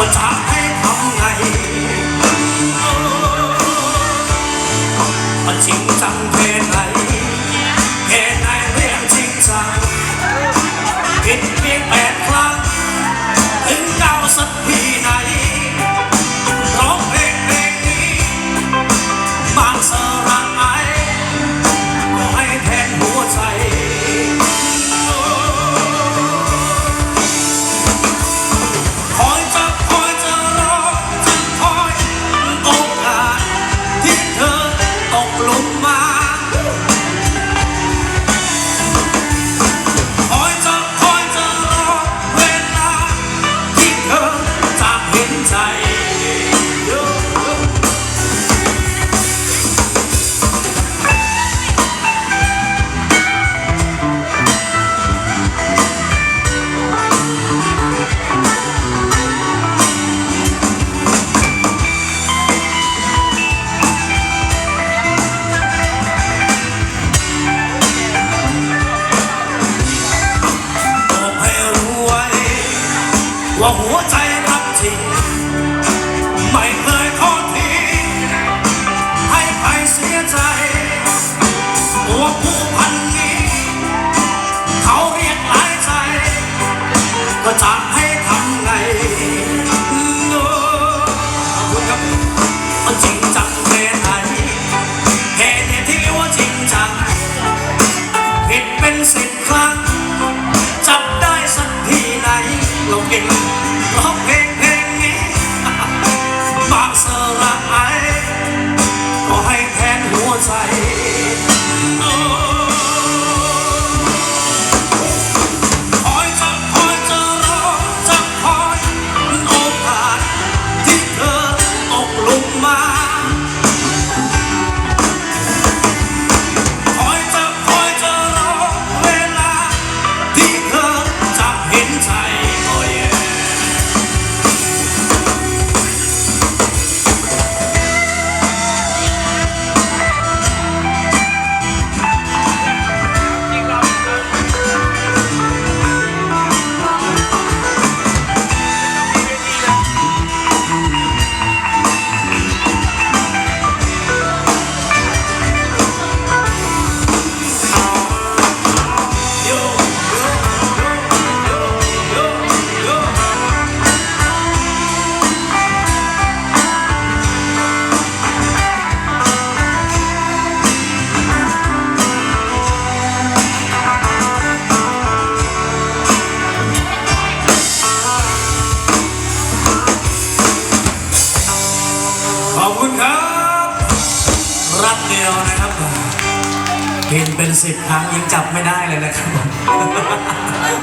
我ากให้ทําไงมาชิ 我活在人间 เราเก่งร้องเพลงเพลงนี้บาสระไอขอให้แทนหัวใจียวนะครับผมกินเป็นสิบครั้งยังจับไม่ได้เลยนะครับ